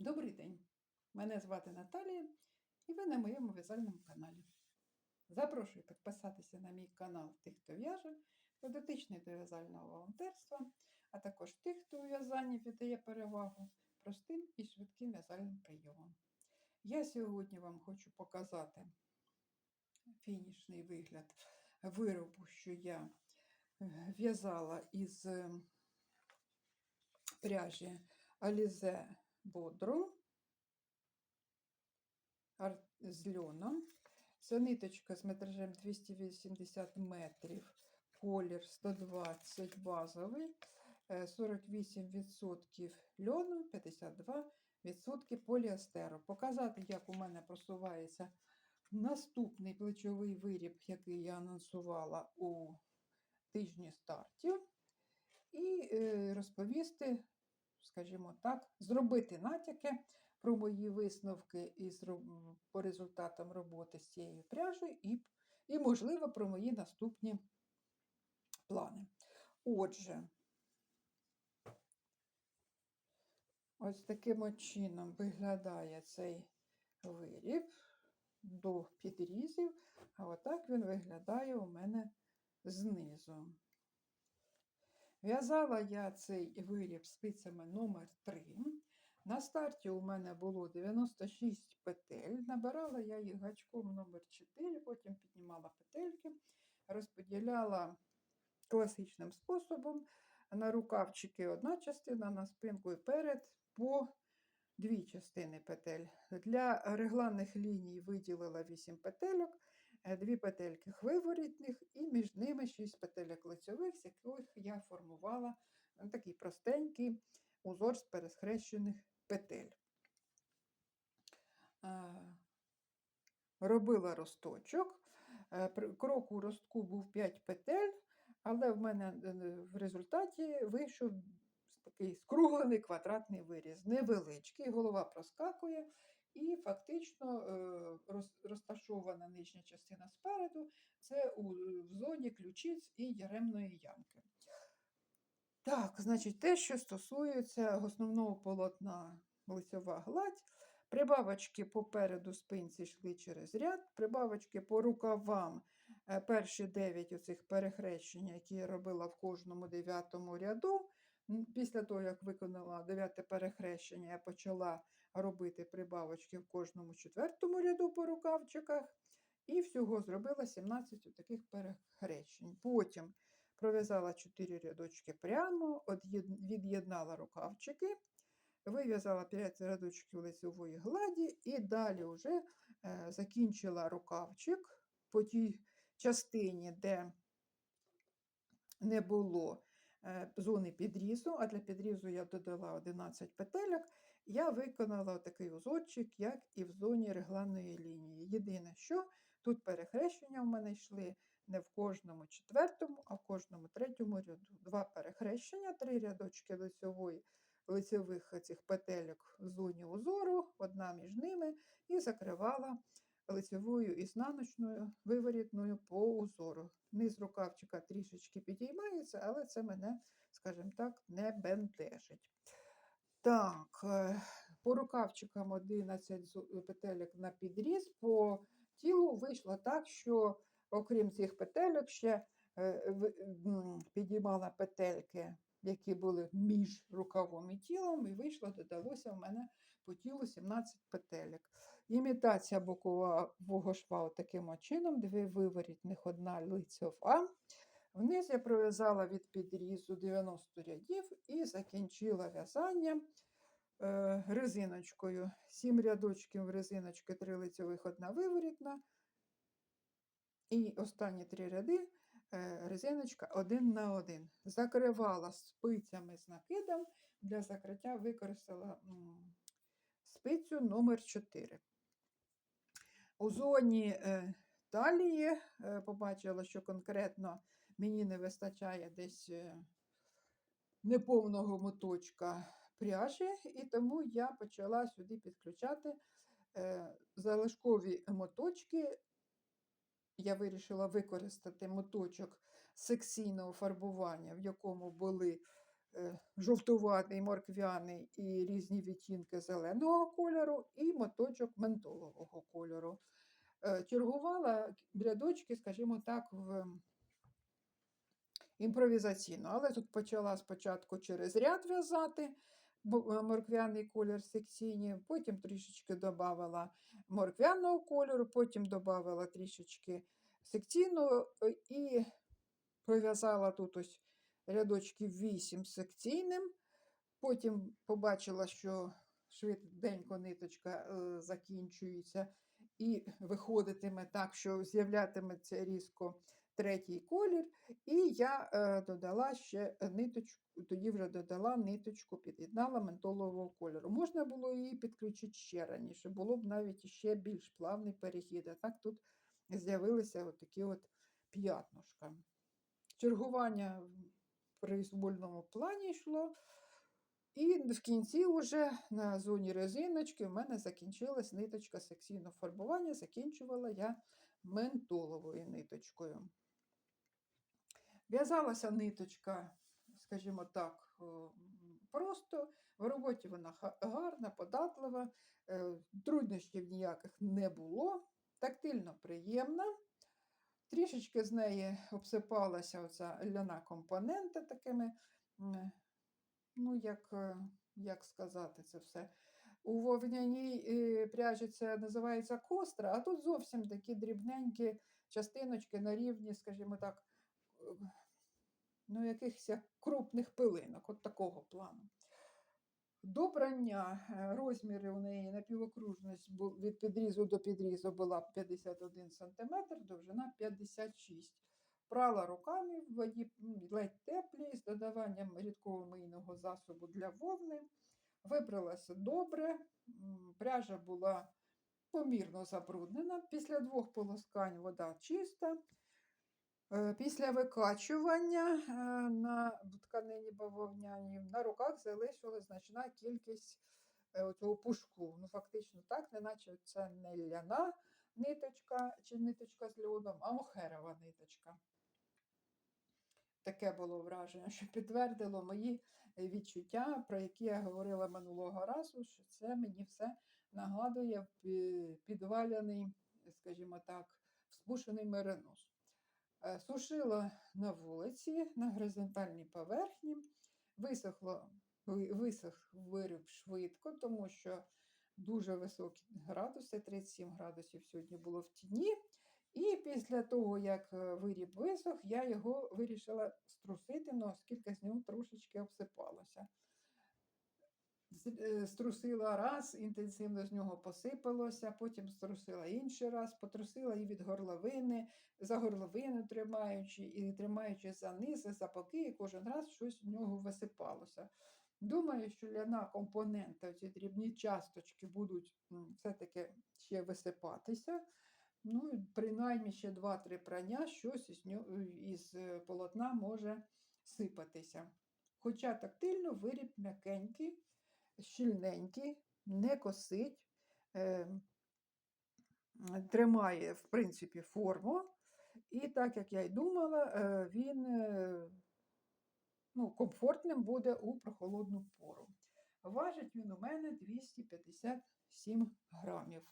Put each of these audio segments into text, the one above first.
Добрий день! Мене звати Наталія і ви на моєму в'язальному каналі. Запрошую підписатися на мій канал тих, хто в'яже, хто дотичний до в'язального волонтерства, а також тих, хто у в'язанні віддає перевагу простим і швидким в'язальним прийомам. Я сьогодні вам хочу показати фінішний вигляд виробу, що я в'язала із пряжі Alize Бодро з льоном. Це ниточка з метражем 280 метрів, колір 120 базовий, е, 48% льону, 52% поліестеру. Показати, як у мене просувається наступний плечовий виріб, який я анонсувала у тижні стартів, і е, розповісти, скажімо так, зробити натяки про мої висновки із, по результатам роботи з цією пряжею і, і, можливо, про мої наступні плани. Отже, ось таким чином виглядає цей виріб до підрізів, а отак він виглядає у мене знизу. В'язала я цей виріб спицями номер 3 На старті у мене було 96 петель. Набирала я їх гачком номер 4 потім піднімала петельки, розподіляла класичним способом. На рукавчики одна частина, на спинку і перед по дві частини петель. Для регланних ліній виділила 8 петельок, дві петельки виворітних і між ними 6 петельок лицьових, з яких я формувала е, такий простенький узор з пересхрещених петель. Е, Робила росточок. Е, Крок у ростку був 5 петель, але в мене е, в результаті вийшов такий скруглений квадратний виріз, невеличкий, голова проскакує, і фактично е, розташована нижня частина спереду це у, в зоні ключиць і яремної ямки. Так, значить, те, що стосується основного полотна лицьова гладь, прибавочки попереду спинці йшли через ряд, прибавочки по рукавам, е, перші 9 оцих перехрещень, які я робила в кожному дев'ятому ряду. Після того, як виконала дев'яте перехрещення, я почала робити прибавочки в кожному четвертому ряду по рукавчиках. І всього зробила 17 таких перехрещень. Потім пров'язала 4 рядочки прямо, від'єднала рукавчики, вив'язала 5 рядочків лицевої гладі і далі вже е, закінчила рукавчик по тій частині, де не було е, зони підрізу, а для підрізу я додала 11 петельок, я виконала такий узорчик, як і в зоні регланної лінії. Єдине, що тут перехрещення в мене йшли не в кожному четвертому, а в кожному третьому ряду. Два перехрещення, три рядочки лицьової, лицьових цих петельок в зоні узору, одна між ними, і закривала лицьовою ізнаночною виворітною по узору. Низ рукавчика трішечки підіймається, але це мене, скажімо так, не бентежить. Так, е, по рукавчикам 11 зо- петельок на підріз, по тілу вийшло так, що окрім цих петельок ще м, підіймала петельки, які були між рукавом і тілом, і вийшло, додалося в мене по тілу 17 петельок. Імітація бокового шва таким чином, дві виворітних, одна лицьова. Вниз я пров'язала від підрізу 90 рядів і закінчила в'язання е, резиночкою. 7 рядочків резиночки, 3 лицьових, одна виворітна. І останні три ряди е, резиночка один на один. Закривала спицями з накидом. Для закриття використала спицю номер 4. У зоні талії е, побачила, що конкретно мені не вистачає десь е, неповного моточка пряжі, і тому я почала сюди підключати е, залишкові моточки. Я вирішила використати моточок секційного фарбування, в якому були жовтуватий, морквяний і різні відтінки зеленого кольору, і моточок ментолового кольору. Е, Чергувала рядочки, скажімо так, в імпровізаційно. Але тут почала спочатку через ряд в'язати е, морквяний колір секційні, потім трішечки додавала морквяного кольору, потім додавала трішечки секційного е, і пров'язала тут ось рядочків 8 секційним. Потім побачила, що швиденько ниточка закінчується і виходитиме так, що з'являтиметься різко третій колір. І я е, додала ще ниточку, тоді вже додала ниточку, під'єднала ментолового кольору. Можна було її підключити ще раніше, було б навіть ще більш плавний перехід. А так тут з'явилися отакі от п'ятнушка. Чергування в произвольному плані йшло. І в кінці вже на зоні резиночки в мене закінчилась ниточка секційного фарбування. Закінчувала я ментоловою ниточкою. В'язалася ниточка, скажімо так, е, просто. В роботі вона гарна, податлива, е, труднощів ніяких не було, тактильно приємна. Трішечки з неї обсипалася оця ляна компонента такими, ну, як, е, як сказати це все. У вовняній е, пряжі це називається костра, а тут зовсім такі дрібненькі частиночки на рівні, скажімо так, е, ну, якихось крупних пилинок, от такого плану. До брання е, розміри у неї напівокружність бу- від підрізу до підрізу була 51 см, довжина 56 Прала руками в воді ледь теплі з додаванням рідкого мийного засобу для вовни. Вибралася добре, пряжа була помірно забруднена. Після двох полоскань вода чиста. Е, Після викачування е, на тканині бавовняній на руках залишилась значна кількість е, цього пушку. Ну, фактично так, неначе це не ляна ниточка чи ниточка з льоном, а мохерова ниточка. Таке було враження, що підтвердило мої е, відчуття, про які я говорила минулого разу, що це мені все нагадує пі- підваляний, скажімо так, спушений меринос. Е, Сушила на вулиці на горизонтальній поверхні. Висохло, висох виріб швидко, тому що дуже високі градуси, 37 градусів сьогодні було в тіні. І після того, як е, виріб висох, я його вирішила струсити, ну, оскільки з нього трошечки обсипалося. Е, Струсила раз, інтенсивно з нього посипалося, потім струсила інший раз, потрусила і від горловини, за горловину тримаючи, і тримаючи за низ, за боки, і кожен раз щось в нього висипалося. Думаю, що ляна компонента, ці дрібні часточки будуть все-таки ще висипатися. Ну, принаймні ще 2-3 прання, щось із, із е, полотна може сипатися. Хоча тактильно виріб м'якенький, щільненький, не косить, е, тримає, в принципі, форму. І так як я й думала, е, він е, ну, комфортним буде у прохолодну пору. Важить він у мене 257 грамів.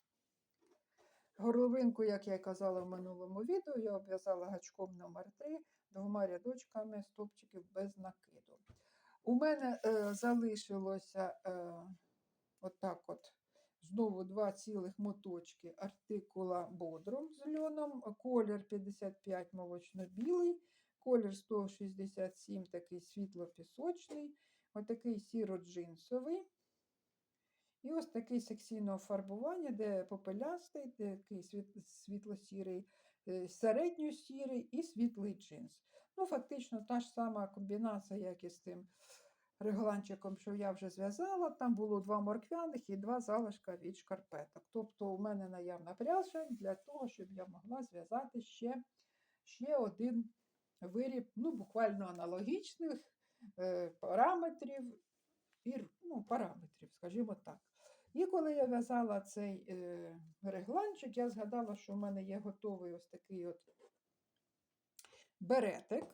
Горловинку, як я й казала в минулому відео, я обв'язала гачком номер 3 двома рядочками стопчиків без накиду. У мене е, залишилося е, отак от, знову два цілих моточки артикула Бодрум з льоном, колір 55 молочно-білий, колір 167 такий світло-пісочний, отакий сіро-джинсовий. І ось такий секційного фарбування, де попелястий, такий світ- світло-сірий, е, середньо-сірий і світлий джинс. Ну, фактично та ж сама комбінація, як і з тим регланчиком, що я вже зв'язала. Там було два морквяних і два залишка від шкарпеток. Тобто у мене наявна пряжа для того, щоб я могла зв'язати ще, ще один виріб, ну, буквально аналогічних е, параметрів, і, ну, параметрів, скажімо так. І коли я в'язала цей е, регланчик, я згадала, що в мене є готовий ось такий от беретик.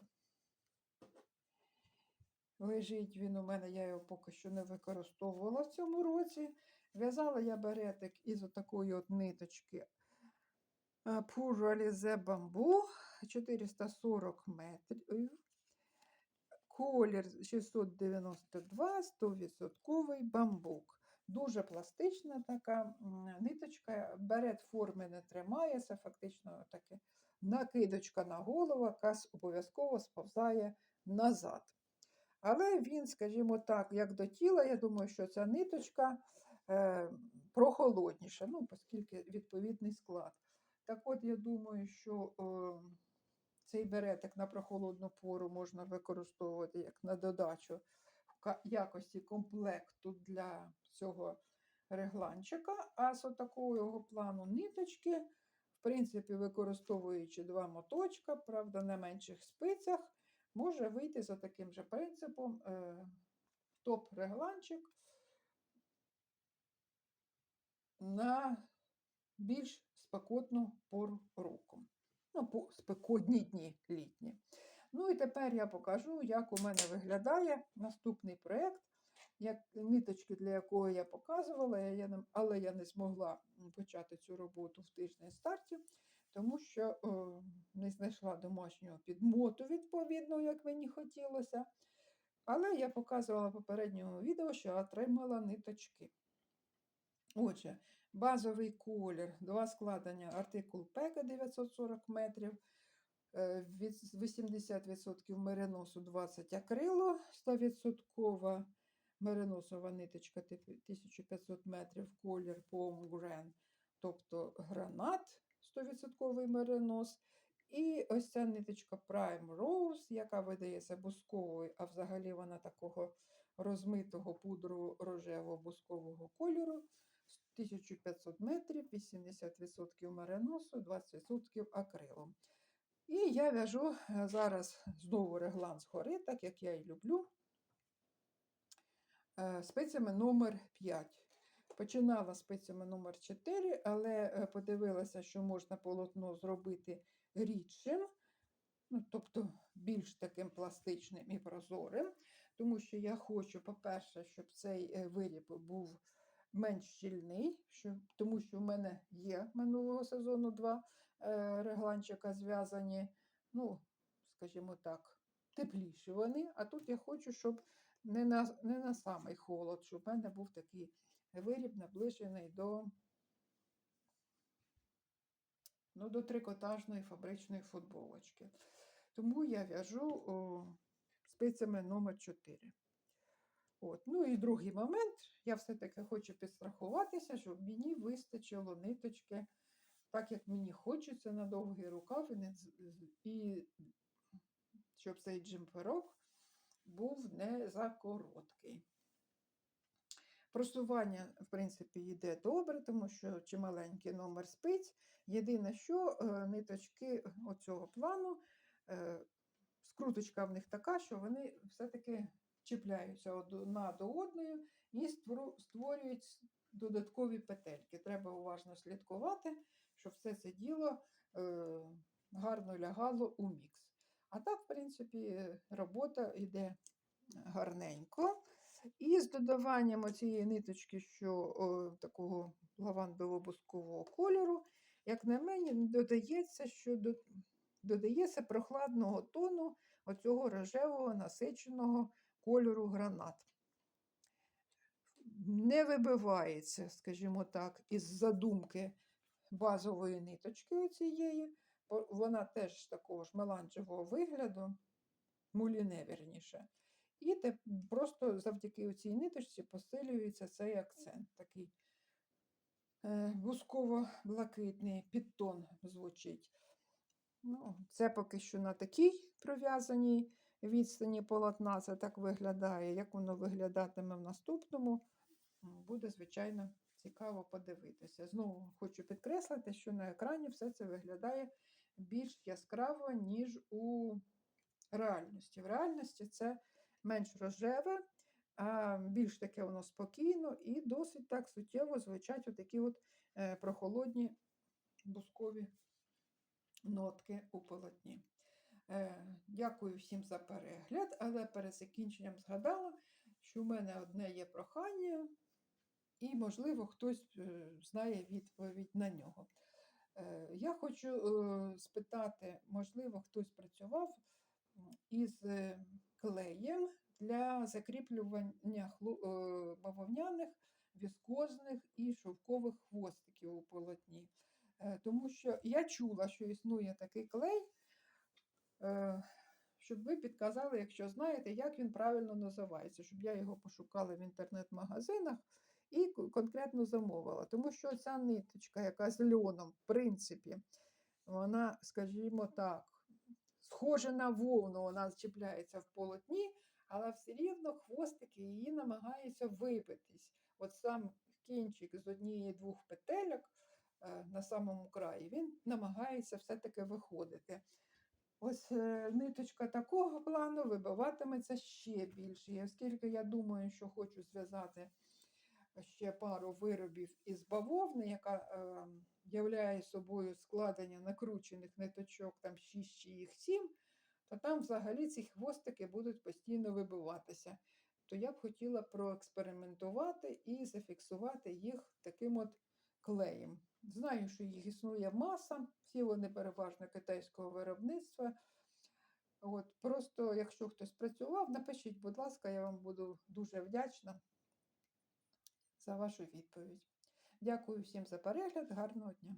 лежить він у мене, я його поки що не використовувала в цьому році. В'язала я беретик із отакої от ниточки Пуралізе бамбу 440 метрів. Колір 692, 100% бамбук. Дуже пластична така ниточка, берет форми не тримає, це фактично таке накидочка на голову, яка обов'язково сповзає назад. Але він, скажімо так, як до тіла, я думаю, що ця ниточка е, прохолодніша, ну, оскільки відповідний склад. Так от, я думаю, що е, цей беретик на прохолодну пору можна використовувати як на додачу в якості комплекту для цього регланчика. А з такого його плану ниточки, в принципі, використовуючи два моточка, правда, на менших спицях, може вийти за таким же принципом е, топ-регланчик на більш спекотну пору року. Ну, по спекотні дні літні. Ну і тепер я покажу, як у мене виглядає наступний проєкт, як ниточки, для якого я показувала, я але я не змогла почати цю роботу в тиждень стартів, тому що о, не знайшла домашнього підмоту, відповідно, як мені хотілося. Але я показувала в попередньому відео, що отримала ниточки. Отже, базовий колір, два складення, артикул Пека 940 метрів, е, від 80% мериносу 20 акрилу, 100% мериносова ниточка типу 1500 метрів, колір помгрен, тобто гранат 100% меринос. І ось ця ниточка Prime Rose, яка видається бусковою, а взагалі вона такого розмитого пудру рожево-бускового кольору. 1500 метрів, 80% мериносу, 20% акрилу. І я в'яжу е, зараз знову реглан згори, так як я і люблю, спицями номер 5. Починала спицями номер 4, але е, подивилася, що можна полотно зробити рідшим, ну, тобто більш таким пластичним і прозорим, тому що я хочу, по-перше, щоб цей е, виріб був менш щільний, що, тому що в мене є минулого сезону два е, регланчика зв'язані, ну, скажімо так, тепліші вони. А тут я хочу, щоб не на, не на самий холод, щоб в мене був такий виріб наближений до, ну, до трикотажної фабричної футболочки. Тому я в'яжу о, спицями номер 4. От. Ну і другий момент, я все-таки хочу підстрахуватися, щоб мені вистачило ниточки, так як мені хочеться на довгий рукав, і, не, і щоб цей джемперок був не за короткий. Просування, в принципі, йде добре, тому що чималенький номер спиць. Єдине, що е, ниточки оцього плану, е, скруточка в них така, що вони все-таки чіпляються одна до одної і створюють додаткові петельки. Треба уважно слідкувати, щоб все це діло е, гарно лягало у мікс. А так, в принципі, е, робота йде гарненько. І з додаванням цієї ниточки, що о, такого лавандово-бускового кольору, як на мені, додається, що до, додається прохладного тону оцього рожевого насиченого кольору гранат. Не вибивається, скажімо так, із задумки базової ниточки оцієї, бо вона теж такого ж меланжевого вигляду, муліне вірніше. І те, просто завдяки цій ниточці посилюється цей акцент. Такий е, бусково-блакитний підтон звучить. Ну, це поки що на такій пров'язаній відстані полотна. Це так виглядає. Як воно виглядатиме в наступному, буде, звичайно, цікаво подивитися. Знову хочу підкреслити, що на екрані все це виглядає більш яскраво, ніж у реальності. В реальності це менш рожеве, а більш таке воно спокійно і досить так суттєво звучать отакі от е, прохолодні бускові нотки у полотні. Е, Дякую всім за перегляд, але перед закінченням згадала, що в мене одне є прохання, і, можливо, хтось е, знає відповідь на нього. Е, Я хочу е, спитати, можливо, хтось працював із клеєм для закріплювання бавовняних, віскозних і шовкових хвостиків у полотні. Тому що я чула, що існує такий клей, щоб ви підказали, якщо знаєте, як він правильно називається, щоб я його пошукала в інтернет-магазинах і конкретно замовила. Тому що ця ниточка, яка з льоном, в принципі, вона, скажімо так, схожа на вовну, вона чіпляється в полотні, але все рівно хвостики її намагаються вибитись. От сам кінчик з однієї-двох петельок е, на самому краї, він намагається все-таки виходити. Ось е, ниточка такого плану вибиватиметься ще більше. І оскільки я думаю, що хочу зв'язати ще пару виробів із бавовни, яка е, являє собою складення накручених ниточок, там 6 чи їх 7, то там взагалі ці хвостики будуть постійно вибиватися. То я б хотіла проекспериментувати і зафіксувати їх таким от клеєм. Знаю, що їх існує маса, всі вони переважно китайського виробництва. От, просто, якщо хтось працював, напишіть, будь ласка, я вам буду дуже вдячна за вашу відповідь. Дякую всім за перегляд, гарного дня!